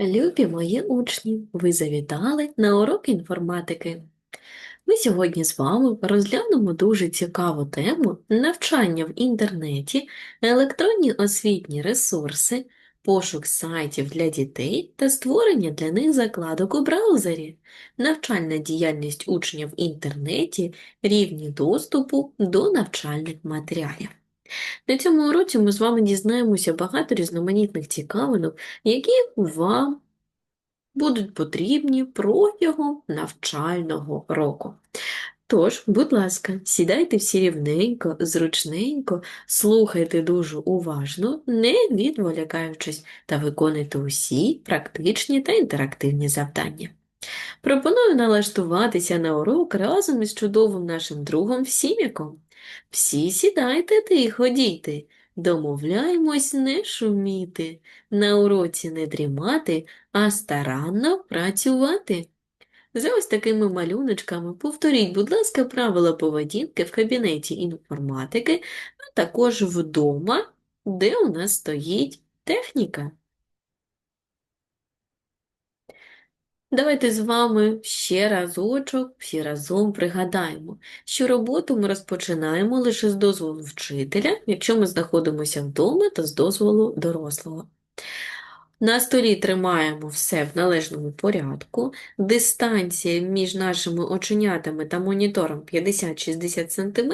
Любі мої учні, ви завітали на урок інформатики. Ми сьогодні з вами розглянемо дуже цікаву тему навчання в інтернеті, електронні освітні ресурси, пошук сайтів для дітей та створення для них закладок у браузері, навчальна діяльність учнів в інтернеті, рівні доступу до навчальних матеріалів. На цьому уроці ми з вами дізнаємося багато різноманітних цікавинок, які вам будуть потрібні протягом навчального року. Тож, будь ласка, сідайте всі рівненько, зручненько, слухайте дуже уважно, не відволікаючись, та виконуйте усі практичні та інтерактивні завдання. Пропоную налаштуватися на урок разом із чудовим нашим другом Сіміком. Всі сідайте тихо, діти, домовляємось не шуміти, на уроці не дрімати, а старанно працювати. За ось такими малюночками повторіть, будь ласка, правила поведінки в кабінеті інформатики, а також вдома, де у нас стоїть техніка. Давайте з вами ще разочок, всі разом пригадаємо, що роботу ми розпочинаємо лише з дозволу вчителя, якщо ми знаходимося вдома, то з дозволу дорослого. На столі тримаємо все в належному порядку. Дистанція між нашими оченятами та монітором 50-60 см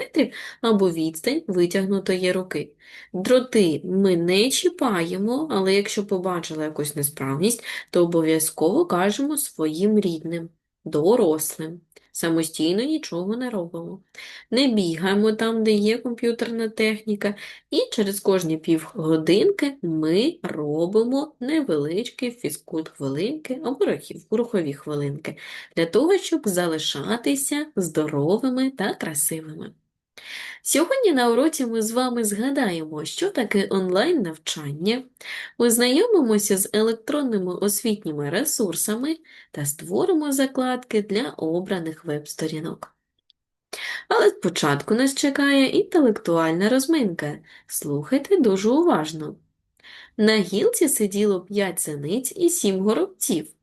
або відстань витягнутої руки. Дроти ми не чіпаємо, але якщо побачили якусь несправність, то обов'язково кажемо своїм рідним, дорослим. Самостійно нічого не робимо. Не бігаємо там, де є комп'ютерна техніка, і через кожні півгодинки ми робимо невеличкі фізкульт-хвилинки або рухові хвилинки для того, щоб залишатися здоровими та красивими. Сьогодні на уроці ми з вами згадаємо, що таке онлайн-навчання, ознайомимося з електронними освітніми ресурсами та створимо закладки для обраних веб-сторінок. Але спочатку нас чекає інтелектуальна розминка. Слухайте дуже уважно. На гілці сиділо п'ять синиць і сім горобців.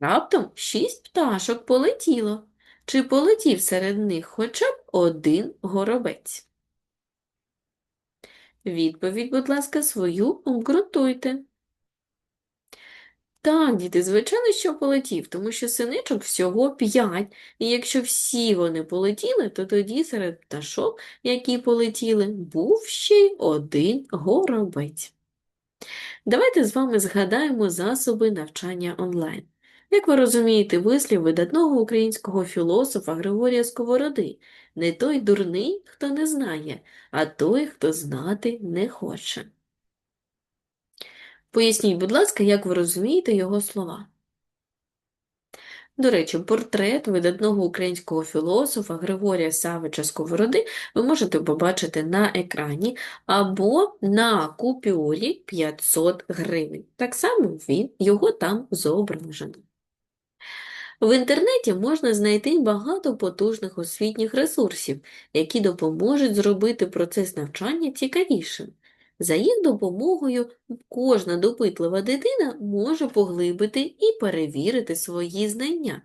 Раптом шість пташок полетіло. Чи полетів серед них хоча б один горобець? Відповідь, будь ласка, свою обґрунтуйте. Так, діти, звичайно, що полетів, тому що синичок всього п'ять, і якщо всі вони полетіли, то тоді серед пташок, які полетіли, був ще й один горобець. Давайте з вами згадаємо засоби навчання онлайн. Як ви розумієте, вислів видатного українського філософа Григорія Сковороди не той дурний, хто не знає, а той, хто знати не хоче. Поясніть, будь ласка, як ви розумієте його слова. До речі, портрет видатного українського філософа Григорія Савича Сковороди ви можете побачити на екрані або на купюрі 500 гривень. Так само він, його там зображено. В інтернеті можна знайти багато потужних освітніх ресурсів, які допоможуть зробити процес навчання цікавішим. За їх допомогою кожна допитлива дитина може поглибити і перевірити свої знання.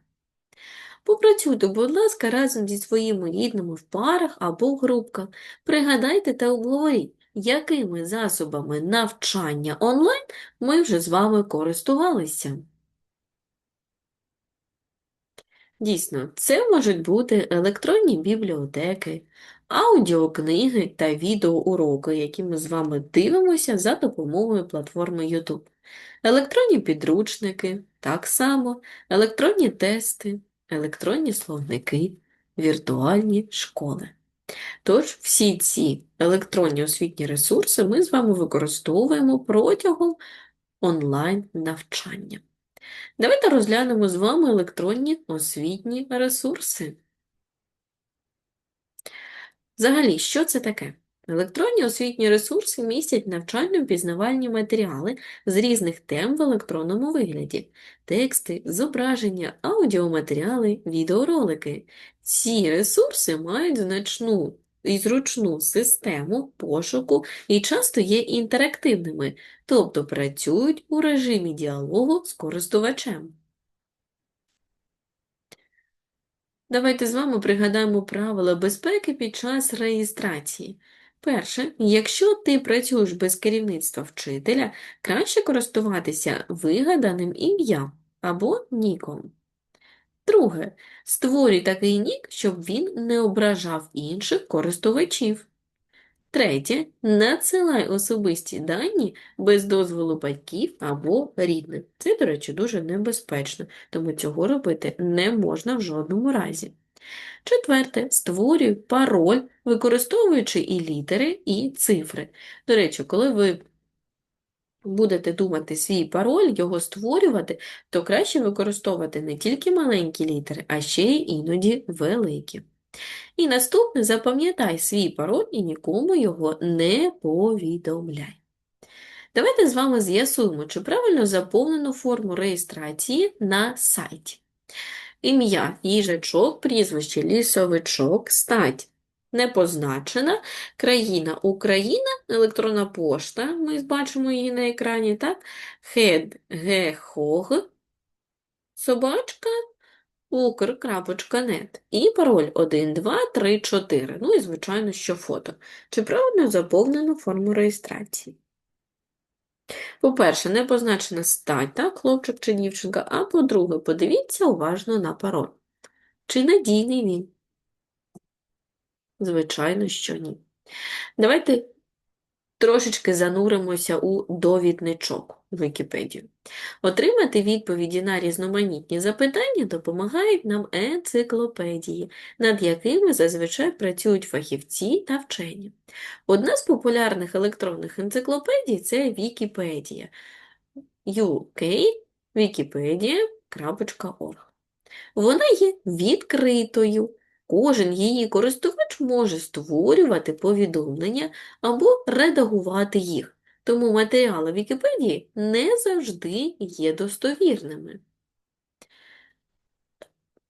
Попрацюйте, будь ласка, разом зі своїми рідними в парах або групках. Пригадайте та обговоріть, якими засобами навчання онлайн ми вже з вами користувалися. Дійсно, це можуть бути електронні бібліотеки, аудіокниги та відеоуроки, які ми з вами дивимося за допомогою платформи YouTube. Електронні підручники, так само, електронні тести, електронні словники, віртуальні школи. Тож, всі ці електронні освітні ресурси ми з вами використовуємо протягом онлайн-навчання. Давайте розглянемо з вами електронні освітні ресурси. Взагалі, що це таке? Електронні освітні ресурси містять навчально-пізнавальні матеріали з різних тем в електронному вигляді, тексти, зображення, аудіоматеріали, відеоролики. Ці ресурси мають значну і зручну систему пошуку і часто є інтерактивними, тобто працюють у режимі діалогу з користувачем. Давайте з вами пригадаємо правила безпеки під час реєстрації. Перше, якщо ти працюєш без керівництва вчителя, краще користуватися вигаданим ім'ям або ніком. Друге, створюй такий нік, щоб він не ображав інших користувачів. Третє, надсилай особисті дані без дозволу батьків або рідних. Це, до речі, дуже небезпечно, тому цього робити не можна в жодному разі. Четверте, створюй пароль, використовуючи і літери, і цифри. До речі, коли ви будете думати свій пароль, його створювати, то краще використовувати не тільки маленькі літери, а ще й іноді великі. І наступне запам'ятай свій пароль і нікому його не повідомляй. Давайте з вами з'ясуємо, чи правильно заповнено форму реєстрації на сайті. Ім'я їжачок, прізвище лісовичок, стать не позначена, країна Україна, електронна пошта, ми бачимо її на екрані, так? Хед, гехог, собачка, ukr.net і пароль 1, 2, 3, 4. Ну і, звичайно, що фото. Чи правильно заповнено форму реєстрації? По-перше, не позначена стать, так, хлопчик чи дівчинка, а по-друге, подивіться уважно на пароль. Чи надійний він? Звичайно, що ні. Давайте трошечки зануримося у довідничок Вікіпедію. Отримати відповіді на різноманітні запитання допомагають нам енциклопедії, над якими зазвичай працюють фахівці та вчені. Одна з популярних електронних енциклопедій це Вікіпедія. UK wikipedia.org. Вона є відкритою. Кожен її користувач може створювати повідомлення або редагувати їх, тому матеріали Вікіпедії не завжди є достовірними.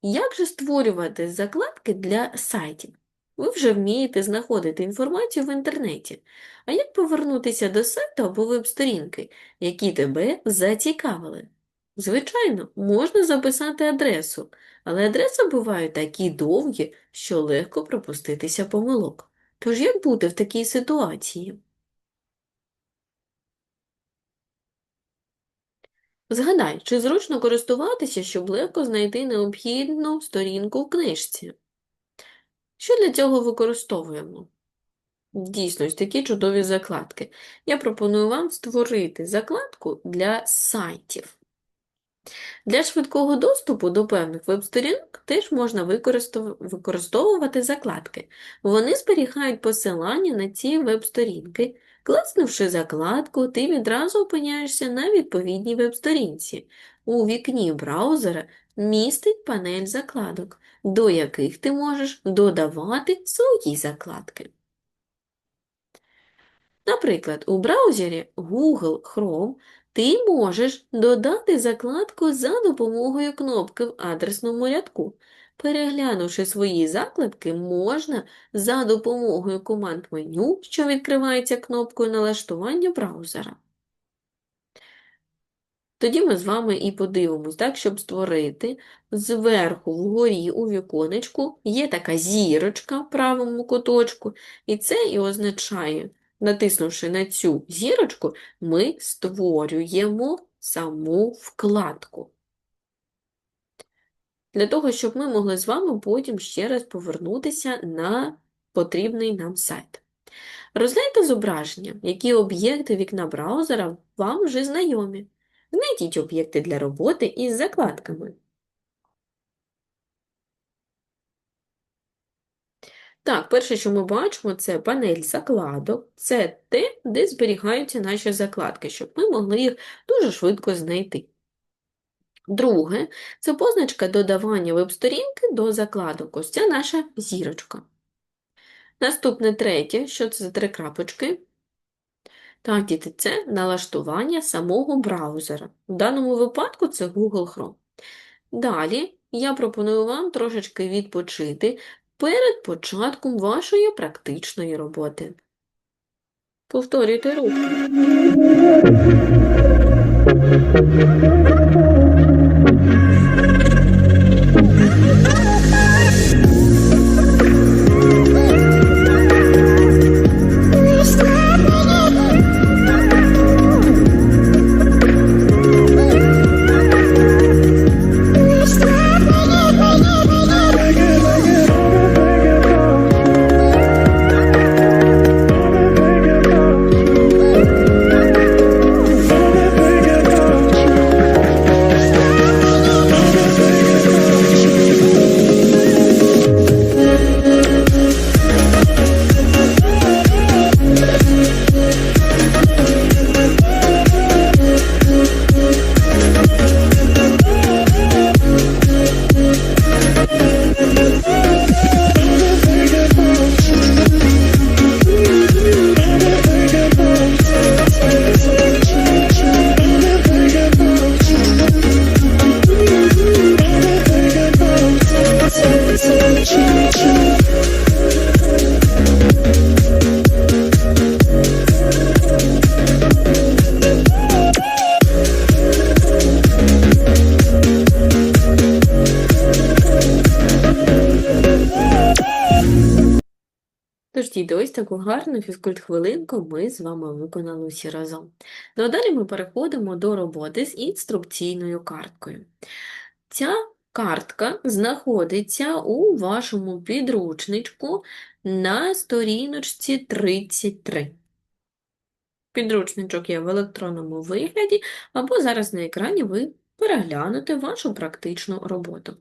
Як же створювати закладки для сайтів? Ви вже вмієте знаходити інформацію в інтернеті. А як повернутися до сайту або веб-сторінки, які тебе зацікавили? Звичайно, можна записати адресу, але адреси бувають такі довгі, що легко пропуститися помилок. Тож як бути в такій ситуації? Згадай, чи зручно користуватися, щоб легко знайти необхідну сторінку в книжці? Що для цього використовуємо? Дійсно, ось такі чудові закладки. Я пропоную вам створити закладку для сайтів. Для швидкого доступу до певних веб-сторінок теж можна використовувати закладки. Вони зберігають посилання на ці веб-сторінки. Класнувши закладку, ти відразу опиняєшся на відповідній веб-сторінці. У вікні браузера містить панель закладок, до яких ти можеш додавати свої закладки. Наприклад, у браузері Google Chrome ти можеш додати закладку за допомогою кнопки в адресному рядку. Переглянувши свої закладки, можна за допомогою команд меню, що відкривається кнопкою налаштування браузера. Тоді ми з вами і подивимось, так, щоб створити зверху вгорі у віконечку є така зірочка в правому куточку, і це і означає Натиснувши на цю зірочку, ми створюємо саму вкладку. Для того, щоб ми могли з вами потім ще раз повернутися на потрібний нам сайт. Розгляньте зображення, які об'єкти вікна браузера вам вже знайомі. Знайдіть об'єкти для роботи із закладками. Так, перше, що ми бачимо, це панель закладок, це те, де зберігаються наші закладки, щоб ми могли їх дуже швидко знайти. Друге, це позначка додавання веб-сторінки до закладок. Ось ця наша зірочка. Наступне третє, що це за три крапочки? Так, діти, це налаштування самого браузера. В даному випадку це Google Chrome. Далі я пропоную вам трошечки відпочити перед початком вашої практичної роботи. Повторюйте рух. Діти, ось таку гарну фізкульт-хвилинку ми з вами виконали усі разом. Ну а далі ми переходимо до роботи з інструкційною карткою. Ця картка знаходиться у вашому підручничку на сторіночці 33. Підручничок є в електронному вигляді, або зараз на екрані ви переглянути вашу практичну роботу.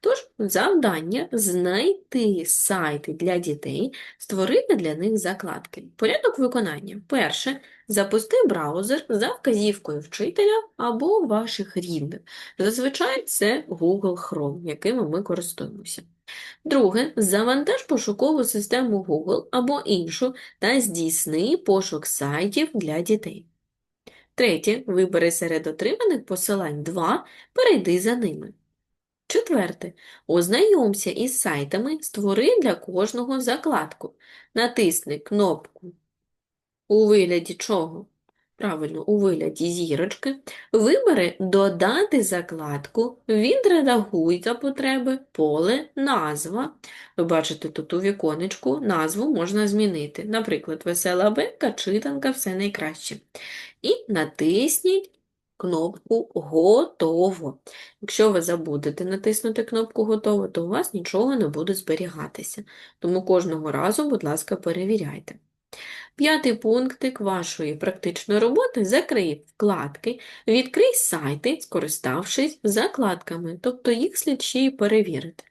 Тож, завдання знайти сайти для дітей, створити для них закладки. Порядок виконання. Перше. Запусти браузер за вказівкою вчителя або ваших рідних. Зазвичай це Google Chrome, якими ми користуємося. Друге, завантаж пошукову систему Google або іншу та здійсни пошук сайтів для дітей. Третє, вибери серед отриманих посилань 2, перейди за ними. Четверте, ознайомся із сайтами, створи для кожного закладку. Натисни кнопку у вигляді чого? Правильно, у вигляді зірочки. Вибери Додати закладку, відредагуй за потреби, поле, назва. Ви бачите тут у віконечку назву можна змінити. Наприклад, весела бека, читанка, все найкраще. І натисніть кнопку Готово. Якщо ви забудете натиснути кнопку Готово, то у вас нічого не буде зберігатися. Тому кожного разу, будь ласка, перевіряйте. П'ятий пунктик вашої практичної роботи закрий вкладки, відкрий сайти, скориставшись закладками, тобто їх слід ще й перевірити.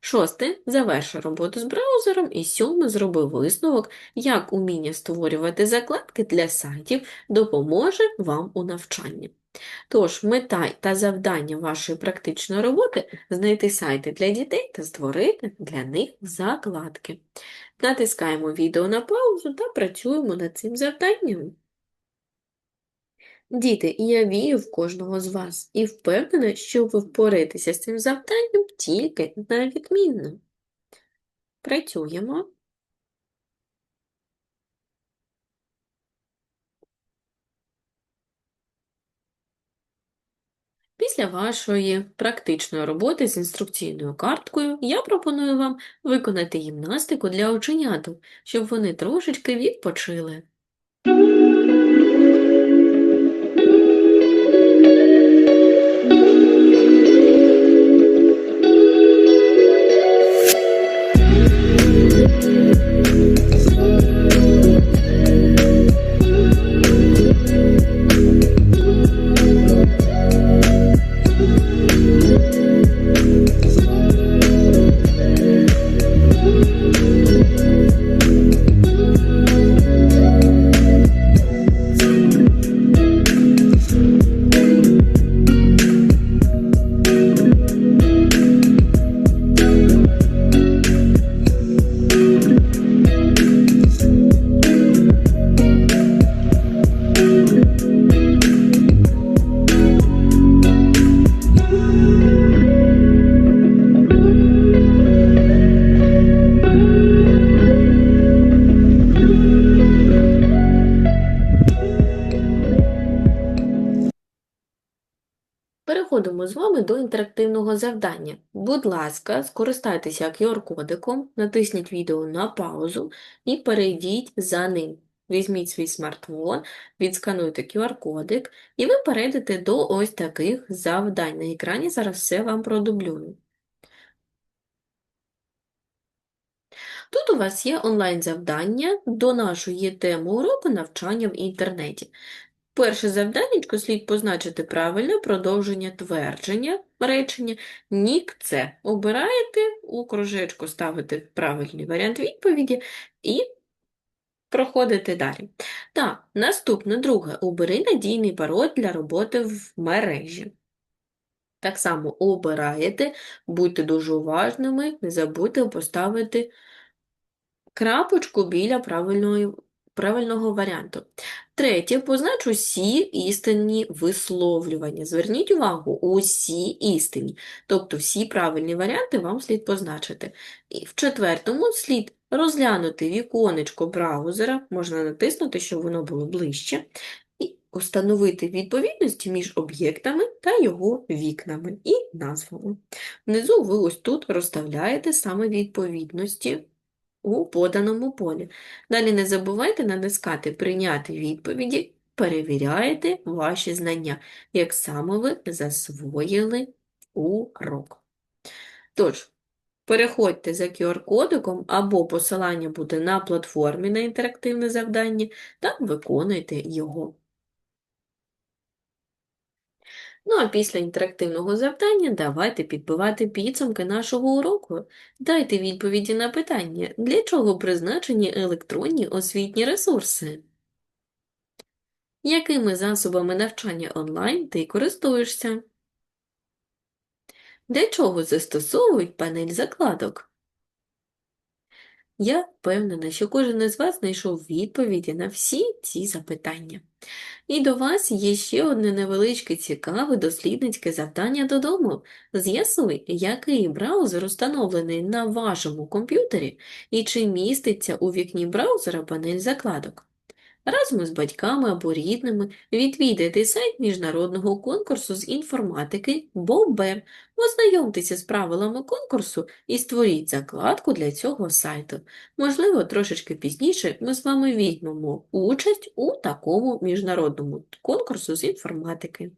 Шосте. Заверши роботу з браузером. І сьоме. Зроби висновок, як уміння створювати закладки для сайтів допоможе вам у навчанні. Тож, мета та завдання вашої практичної роботи знайти сайти для дітей та створити для них закладки. Натискаємо відео на паузу та працюємо над цим завданням. Діти, я вірю в кожного з вас і впевнена, що ви впораєтеся з цим завданням тільки на відмінно. Працюємо. Після вашої практичної роботи з інструкційною карткою я пропоную вам виконати гімнастику для оченяток, щоб вони трошечки відпочили. Переходимо з вами до інтерактивного завдання. Будь ласка, скористайтеся QR-кодиком, натисніть відео на паузу і перейдіть за ним. Візьміть свій смартфон, відскануйте QR-кодик, і ви перейдете до ось таких завдань. На екрані зараз все вам продублюю. Тут у вас є онлайн-завдання до нашої теми уроку навчання в інтернеті. Перше завданнячко слід позначити правильне продовження твердження речення нік це. Обираєте у кружечку ставите правильний варіант відповіді і проходите далі. Так, наступне друге. Обери надійний пароль для роботи в мережі. Так само обираєте, будьте дуже уважними, не забудьте поставити крапочку біля правильної, правильного варіанту. Третє, познач усі істинні висловлювання. Зверніть увагу, усі істинні, тобто всі правильні варіанти вам слід позначити. І в четвертому слід розглянути віконечко браузера, можна натиснути, щоб воно було ближче, і установити відповідності між об'єктами та його вікнами і назвами. Внизу ви ось тут розставляєте саме відповідності у поданому полі. Далі не забувайте натискати Прийняти відповіді, перевіряєте ваші знання, як саме ви засвоїли урок. Тож, переходьте за QR-кодиком або посилання буде на платформі на інтерактивне завдання та виконуйте його. Ну а після інтерактивного завдання давайте підбивати підсумки нашого уроку. Дайте відповіді на питання, для чого призначені електронні освітні ресурси? Якими засобами навчання онлайн ти користуєшся? Для чого застосовують панель закладок? Я впевнена, що кожен із вас знайшов відповіді на всі ці запитання. І до вас є ще одне невеличке цікаве дослідницьке завдання додому. З'ясуй, який браузер установлений на вашому комп'ютері і чи міститься у вікні браузера панель закладок. Разом із батьками або рідними відвідайте сайт міжнародного конкурсу з інформатики Бобер, ознайомтеся з правилами конкурсу і створіть закладку для цього сайту. Можливо, трошечки пізніше ми з вами візьмемо участь у такому міжнародному конкурсу з інформатики.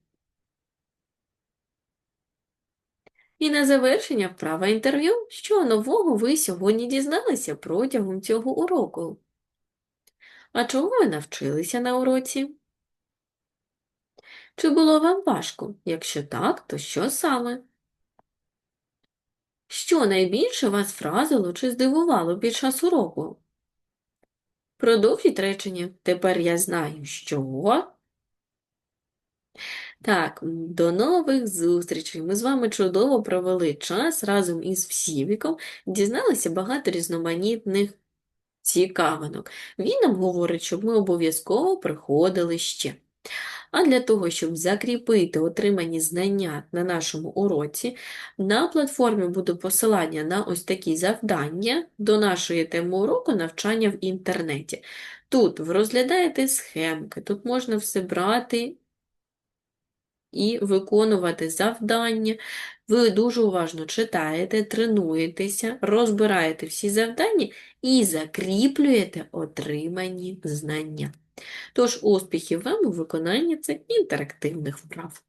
І на завершення вправа інтерв'ю, що нового ви сьогодні дізналися протягом цього уроку. А чому ви навчилися на уроці? Чи було вам важко? Якщо так, то що саме? Що найбільше вас вразило чи здивувало під час уроку? Продовжіть речення. Тепер я знаю, що. Так, до нових зустрічей. Ми з вами чудово провели час разом із Всівіком, дізналися багато різноманітних цікавинок. Він нам говорить, щоб ми обов'язково приходили ще. А для того, щоб закріпити отримані знання на нашому уроці, на платформі буде посилання на ось такі завдання до нашої теми уроку навчання в інтернеті. Тут розглядаєте схемки, тут можна все брати і виконувати завдання. Ви дуже уважно читаєте, тренуєтеся, розбираєте всі завдання і закріплюєте отримані знання. Тож, успіхів вам у виконанні цих інтерактивних вправ.